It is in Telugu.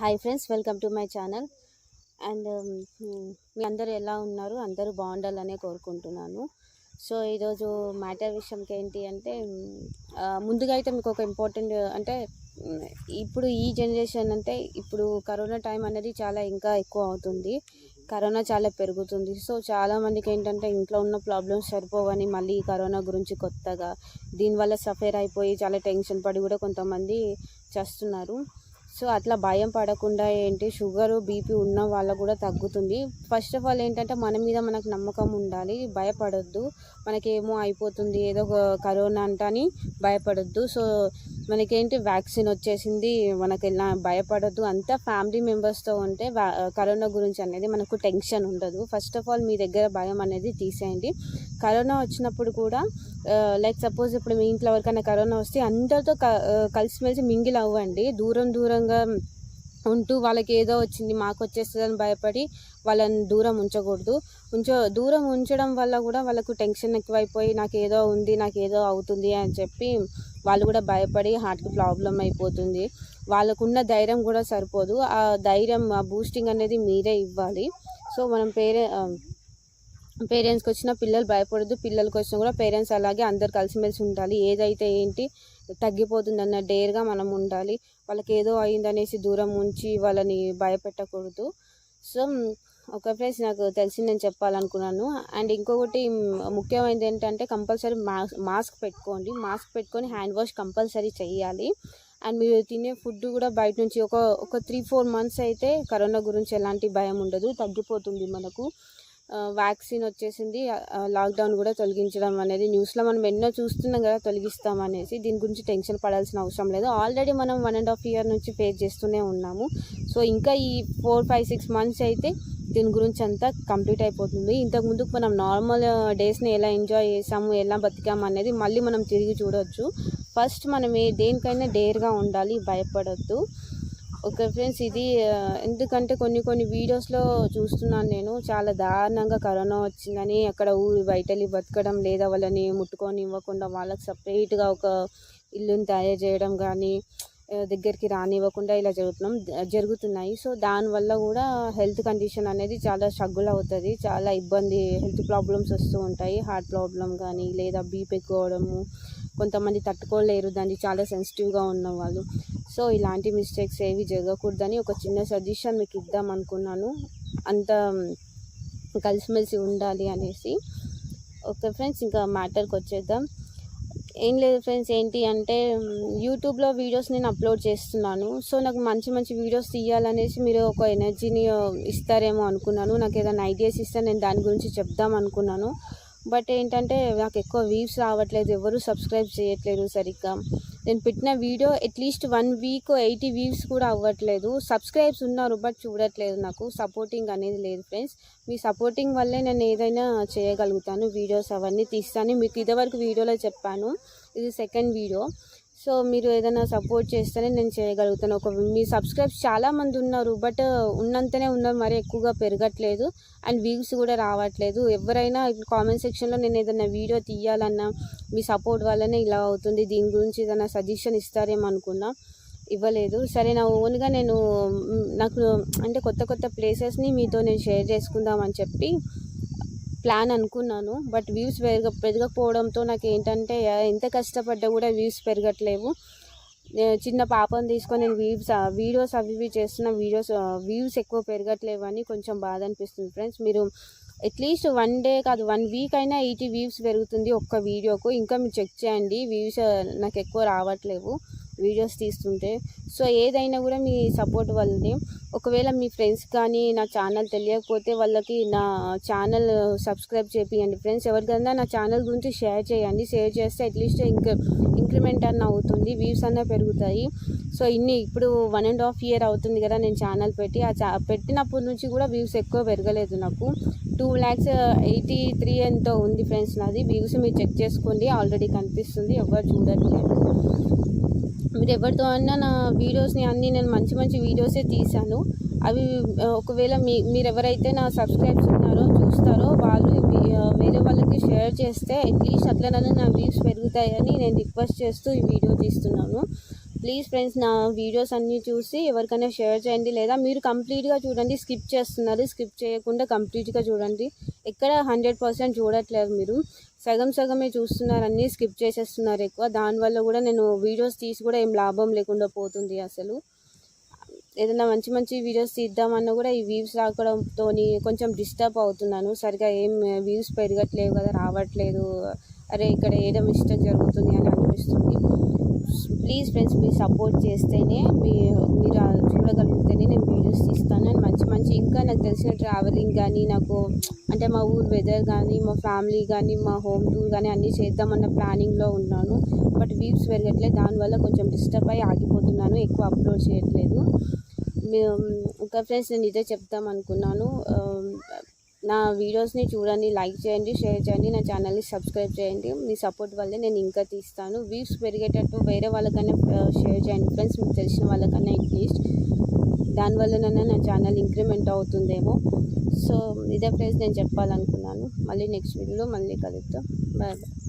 Hi friends welcome to my channel. And మీ అందరూ ఎలా ఉన్నారు? అందరూ బాగుండాలనే కోరుకుంటున్నాను. సో ఈరోజు మ్యాటర్ విషయంకి ఏంటి అంటే ముందుగా అయితే మీకు ఒక ఇంపార్టెంట్ అంటే ఇప్పుడు ఈ జనరేషన్ అంటే ఇప్పుడు కరోనా టైం అనేది చాలా ఇంకా ఎక్కువ అవుతుంది. కరోనా చాలా పెరుగుతుంది. సో చాలామందికి ఏంటంటే ఇంట్లో ఉన్న ప్రాబ్లమ్స్ సరిపోవని మళ్ళీ కరోనా గురించి కొత్తగా దీనివల్ల సఫేర్ అయిపోయి చాలా టెన్షన్ పడి కూడా కొంతమంది చేస్తున్నారు. సో అట్లా భయం పడకుండా ఏంటి షుగర్ బీపీ ఉన్న వాళ్ళకు కూడా తగ్గుతుంది. ఫస్ట్ ఆఫ్ ఆల్ ఏంటంటే మన మీద మనకు నమ్మకం ఉండాలి భయపడొద్దు. మనకేమో అయిపోతుంది ఏదో ఒక కరోనా అంట అని భయపడొద్దు. సో మనకేంటి వ్యాక్సిన్ వచ్చేసింది మనకి ఎలా భయపడొద్దు. అంతా ఫ్యామిలీ మెంబర్స్తో ఉంటే కరోనా గురించి అనేది మనకు టెన్షన్ ఉండదు. ఫస్ట్ ఆఫ్ ఆల్ మీ దగ్గర భయం అనేది తీసేయండి. కరోనా వచ్చినప్పుడు కూడా లైక్ సపోజ్ ఇప్పుడు మీ ఇంట్లో ఎవరికైనా కరోనా వస్తే అందరితో క కలిసిమెలిసి మింగిల్ అవ్వండి. దూరం దూరంగా ఉంటూ వాళ్ళకి ఏదో వచ్చింది మాకు వచ్చేస్తుందని భయపడి వాళ్ళని దూరం ఉంచకూడదు. ఉంచ దూరం ఉంచడం వల్ల కూడా వాళ్ళకు టెన్షన్ ఎక్కువైపోయి నాకు ఏదో ఉంది నాకు ఏదో అవుతుంది అని చెప్పి వాళ్ళు కూడా భయపడి హార్ట్కి ప్రాబ్లం అయిపోతుంది. వాళ్ళకున్న ధైర్యం కూడా సరిపోదు. ఆ ధైర్యం ఆ బూస్టింగ్ అనేది మీరే ఇవ్వాలి. సో మనం పేరే పేరెంట్స్కి వచ్చిన పిల్లలు భయపడద్దు. పిల్లలకి వచ్చినా కూడా పేరెంట్స్ అలాగే అందరు కలిసిమెలిసి ఉండాలి. ఏదైతే ఏంటి తగ్గిపోతుంది అన్న డేర్గా మనం ఉండాలి. వాళ్ళకి ఏదో అయిందనేసి దూరం ఉంచి వాళ్ళని భయపెట్టకూడదు. సో ఒక ఫ్రెండ్స్ నాకు తెలిసిందని నేను చెప్పాలనుకున్నాను. అండ్ ఇంకొకటి ముఖ్యమైనది ఏంటంటే కంపల్సరీ మాస్క్ మాస్క్ పెట్టుకోండి. మాస్క్ పెట్టుకొని హ్యాండ్ వాష్ కంపల్సరీ చేయాలి. అండ్ మీరు తినే ఫుడ్ కూడా బయట నుంచి ఒక ఒక త్రీ ఫోర్ మంత్స్ అయితే కరోనా గురించి ఎలాంటి భయం ఉండదు. తగ్గిపోతుంది మనకు. వ్యాక్సిన్ వచ్చేసింది. లాక్డౌన్ కూడా తొలగించడం అనేది న్యూస్లో మనం ఎన్నో చూస్తున్నాం కదా తొలగిస్తాం అనేసి. దీని గురించి టెన్షన్ పడాల్సిన అవసరం లేదు. ఆల్రెడీ మనం వన్ అండ్ హాఫ్ ఇయర్ నుంచి ఫేస్ చేస్తూనే ఉన్నాము. సో ఇంకా ఈ ఫోర్ ఫైవ్ సిక్స్ మంత్స్ అయితే దీని గురించి అంతా కంప్లీట్ అయిపోతుంది. ఇంతకుముందు మనం నార్మల్ డేస్ని ఎలా ఎంజాయ్ చేసాము ఎలా బతికాము అనేది మళ్ళీ మనం తిరిగి చూడవచ్చు ఫస్ట్ మనం ఏ దేనికైనా డేర్గా ఉండాలి భయపడద్దు. ఓకే ఫ్రెండ్స్ ఇది ఎందుకంటే కొన్ని కొన్ని వీడియోస్లో చూస్తున్నాను నేను. చాలా దారుణంగా కరోనా వచ్చిందని అక్కడ ఊరు బయటలి బతకడం లేదా వాళ్ళని ముట్టుకొని ఇవ్వకుండా వాళ్ళకి సపరేట్గా ఒక ఇల్లుని తయారు చేయడం కానీ దగ్గరికి రానివ్వకుండా ఇలా జరుగుతున్నాం జరుగుతున్నాయి. సో దానివల్ల కూడా హెల్త్ కండిషన్ అనేది చాలా స్ట్రగుల్ అవుతుంది. చాలా ఇబ్బంది హెల్త్ ప్రాబ్లమ్స్ వస్తూ ఉంటాయి. హార్ట్ ప్రాబ్లం కానీ లేదా బీపీ ఎక్కువడము కొంతమంది తట్టుకోలేరు దాన్ని చాలా సెన్సిటివ్గా ఉన్న వాళ్ళు సో ఇలాంటి మిస్టేక్స్ ఏవి జరగకూడదని ఒక చిన్న సజెషన్ మీకు ఇద్దాం అనుకున్నాను. అంత కలిసిమెలిసి ఉండాలి అనేసి. ఓకే ఫ్రెండ్స్ ఇంకా మ్యాటర్కి వచ్చేద్దాం. ఏం లేదు ఫ్రెండ్స్ ఏంటి అంటే యూట్యూబ్లో వీడియోస్ నేను అప్లోడ్ చేస్తున్నాను. సో నాకు మంచి మంచి వీడియోస్ తీయాలనేసి మీరు ఒక ఎనర్జీని ఇస్తారేమో అనుకున్నాను. నాకు ఏదైనా ఐడియాస్ ఇస్తే నేను దాని గురించి చెప్దాం అనుకున్నాను. బట్ ఏంటంటే నాకు ఎక్కువ వ్యూస్ రావట్లేదు. ఎవరు సబ్స్క్రైబ్ చేయట్లేదు సరిగ్గా. నేను పెట్టిన video at least one week eighty views కూడా అవ్వట్లేదు. సబ్స్క్రైబ్స్ ఉన్నారు బట్ చూడట్లేదు నాకు. సపోర్టింగ్ అనేది లేదు ఫ్రెండ్స్ మీ సపోర్టింగ్ వల్లే నేను ఏదైనా చేయగలుగుతాను వీడియోస్ అవన్నీ తీస్తాను. మీకు ఇదివరకు వీడియోలో చెప్పాను ఇది సెకండ్ వీడియో సో మీరు ఏదైనా సపోర్ట్ చేస్తేనే నేను చేయగలుగుతాను. ఒక మీ సబ్స్క్రైబ్స్ చాలామంది ఉన్నారు బట్ uh, ఉన్నంతనే ఉన్నారు మరి ఎక్కువగా పెరగట్లేదు. అండ్ వ్యూస్ కూడా రావట్లేదు. ఎవరైనా కామెంట్ సెక్షన్లో నేను ఏదైనా వీడియో తీయాలన్నా మీ సపోర్ట్ వల్లనే ఇలా అవుతుంది. దీని గురించి ఏదైనా సజెషన్ ఇస్తారేమో అనుకున్నా ఇవ్వలేదు. సరే నా ఓన్గా నేను నాకు అంటే కొత్త కొత్త ప్లేసెస్ని మీతో నేను షేర్ చేసుకుందామని చెప్పి ప్లాన్ అనుకున్నాను బట్ వ్యూస్ పెరగ పెరగకపోవడంతో నాకు ఏంటంటే ఎంత కష్టపడ్డా కూడా వ్యూస్ పెరగట్లేవు. చిన్న పాపను తీసుకొని నేను వ్యూస్ వీడియోస్ అవి ఇవి చేస్తున్న వీడియోస్ వ్యూస్ ఎక్కువ పెరగట్లేవు అని కొంచెం బాధ అనిపిస్తుంది ఫ్రెండ్స్. మీరు అట్లీస్ట్ వన్ డే కాదు వన్ వీక్ అయినా ఎయిటీ వ్యూస్ పెరుగుతుంది ఒక్క వీడియోకు. ఇంకా మీరు చెక్ చేయండి వ్యూస్ నాకు ఎక్కువ రావట్లేవు. వీడియోస్ తీస్తుంటే. సో ఏదైనా కూడా మీ సపోర్ట్ వల్లనే. ఒకవేళ మీ ఫ్రెండ్స్ కానీ నా ఛానల్ తెలియకపోతే వాళ్ళకి నా ఛానల్ సబ్స్క్రైబ్ చేపియండి. ఫ్రెండ్స్ ఎవరికైనా నా ఛానల్ గురించి షేర్ చేయండి. షేర్ చేస్తే అట్లీస్ట్ ఇంక ఇంక్రిమెంట్ అన్న అవుతుంది. వ్యూస్ అన్న పెరుగుతాయి. సో ఇన్ని ఇప్పుడు వన్ అండ్ హాఫ్ ఇయర్ అవుతుంది కదా నేను ఛానల్ పెట్టి. ఆ చా పెట్టినప్పటి నుంచి కూడా వ్యూస్ ఎక్కువ పెరగలేదు నాకు. టూ ల్యాక్స్ ఎయిటీ త్రీ ఎంతో ఉంది ఫ్రెండ్స్ నాది. వ్యూస్ మీరు చెక్ చేసుకోండి. ఆల్రెడీ కనిపిస్తుంది. ఎవరు చూడట్లేదు. మీరు ఎవరితో అన్నా నా వీడియోస్ని అన్నీ నేను మంచి మంచి వీడియోసే తీశాను. అవి ఒకవేళ మీ మీరు ఎవరైతే నా సబ్స్క్రైబ్స్ ఉన్నారో చూస్తారో వాళ్ళు మీ- వేరే వాళ్ళకి షేర్ చేస్తే అట్లీస్ట్ అట్లనైనా నా వ్యూస్ పెరుగుతాయని నేను రిక్వెస్ట్ చేస్తూ ఈ వీడియో తీస్తున్నాను. ప్లీజ్ ఫ్రెండ్స్ నా వీడియోస్ అన్నీ చూసి ఎవరికైనా షేర్ చేయండి. లేదా మీరు కంప్లీట్గా చూడండి. స్కిప్ చేస్తున్నారు. స్కిప్ చేయకుండా కంప్లీట్గా చూడండి. ఎక్కడ హండ్రెడ్ పర్సెంట్ చూడట్లేదు మీరు. సగం సగమే చూస్తున్నారు అన్నీ స్కిప్ చేసేస్తున్నారు ఎక్కువ. దానివల్ల కూడా నేను వీడియోస్ తీసి కూడా ఏం లాభం లేకుండా పోతుంది అసలు. ఏదైనా మంచి మంచి వీడియోస్ తీద్దామన్నా కూడా ఈ వ్యూస్ రాకడంతో కొంచెం డిస్టర్బ్ అవుతున్నాను. సరిగా ఏం వ్యూస్ పెరగట్లేవు కదా రావట్లేదు. అరే ఇక్కడ ఏదో మిస్టేక్ జరుగుతుంది అని అనిపిస్తుంది. ప్లీజ్ ఫ్రెండ్స్ మీరు సపోర్ట్ చేస్తేనే మీ మీరు చూడగలిగితేనే నేను వీడియోస్ తీస్తాను. అండ్ మంచి మంచి ఇంకా నాకు తెలిసిన ట్రావెలింగ్ కానీ నాకు అంటే మా ఊరు వెదర్ కానీ మా ఫ్యామిలీ కానీ మా హోమ్ టూర్ కానీ అన్నీ చేద్దామన్న ప్లానింగ్లో ఉన్నాను. బట్ వీవ్స్ పెరగట్లేదు. దానివల్ల కొంచెం డిస్టర్బ్ అయ్యి ఆగిపోతున్నాను. ఎక్కువ అప్లోడ్ చేయట్లేదు. ఇంకా ఫ్రెండ్స్ నేను ఇదే చెప్తామనుకున్నాను నా వీడియోస్ని చూడండి లైక్ చేయండి షేర్ చేయండి నా ఛానల్ని సబ్స్క్రైబ్ చేయండి. మీ సపోర్ట్ వల్లే నేను ఇంకా తీస్తాను. వ్యూస్ పెరిగేటట్టు వేరే వాళ్ళకన్నా షేర్ చేయండి. ఫ్రెండ్స్ మీకు తెలిసిన వాళ్ళకన్నా అట్లీస్ట్ దానివల్లనైనా నా ఛానల్ ఇంక్రిమెంట్ అవుతుందేమో. సో ఇదే ఫ్రెండ్స్ నేను చెప్పాలనుకున్నాను. మళ్ళీ నెక్స్ట్ వీడియోలో మళ్ళీ కలుద్దాం. Bye bye.